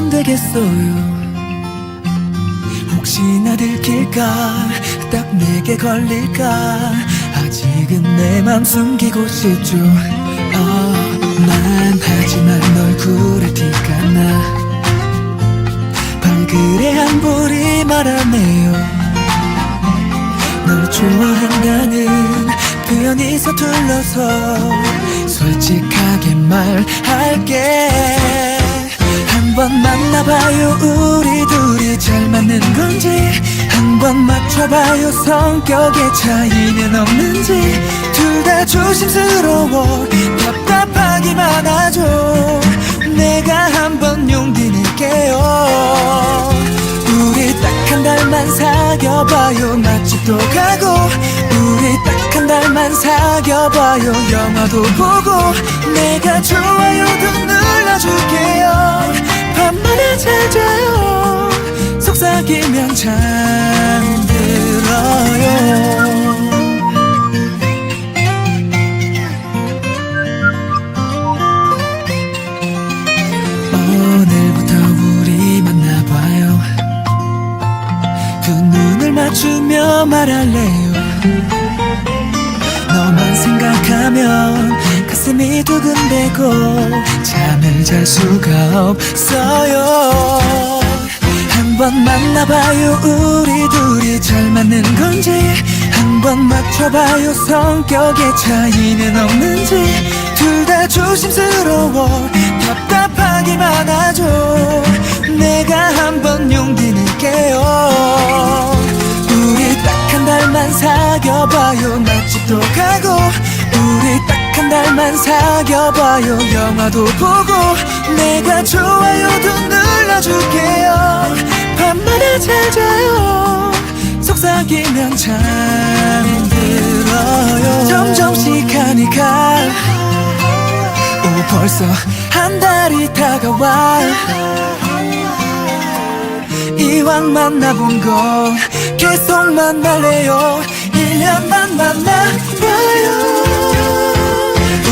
안 되겠어요. 혹시나 들킬까? 딱 내게 걸릴까? 아직은 내 맘 숨기고 싶죠. 어, 난 하지만 널 구릴 티가 나. 발그레 한 볼이 말하네요. 널 좋아한다는 표현이 서툴러서 솔직하게 말할게 한번 만나봐요. 우리 둘이 잘 맞는 건지 한번 맞춰봐요. 성격의 차이는 없는지 둘 다 조심스러워. 답답하기만 하죠 내가 한번 용기 낼게요. 우리 딱 한 달만 사귀어봐요. 맛집도 가고 우리 딱 한 달만 사귀어봐요. 영화도 보고 내가 좋아요도 맞추며 말할래요. 너만 생각하면 가슴이 두근대고 잠을 잘 수가 없어요. 한 번 만나봐요 우리 둘이 잘 맞는 건지. 한 번 맞춰봐요 성격의 차이는 없는지. 둘 다 조심스러워 답답하기만 하죠. 내가 한 번 용기 낼게요 사귀어봐요. 맛집도 가고 우리 딱 한 달만 사귀어봐요. 영화도 보고 내가 좋아요도 눌러줄게요. 밤마다 잘 자요. 속삭이면 잠들어요. 점점 시간이 가. 오 벌써 한 달이 다가와. 이왕 만나본 거 계속 만날래요 1년만 만나봐요.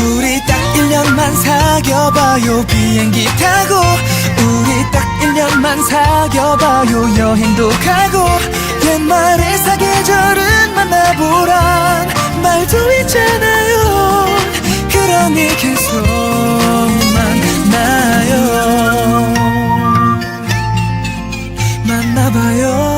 우리 딱 1년만 사귀어봐요. 비행기 타고 우리 딱 1년만 사귀어봐요. 여행도 가고 옛말에 사계절은 만나보란 말도 있잖아요. 그러니 계속 만나요. 만나봐요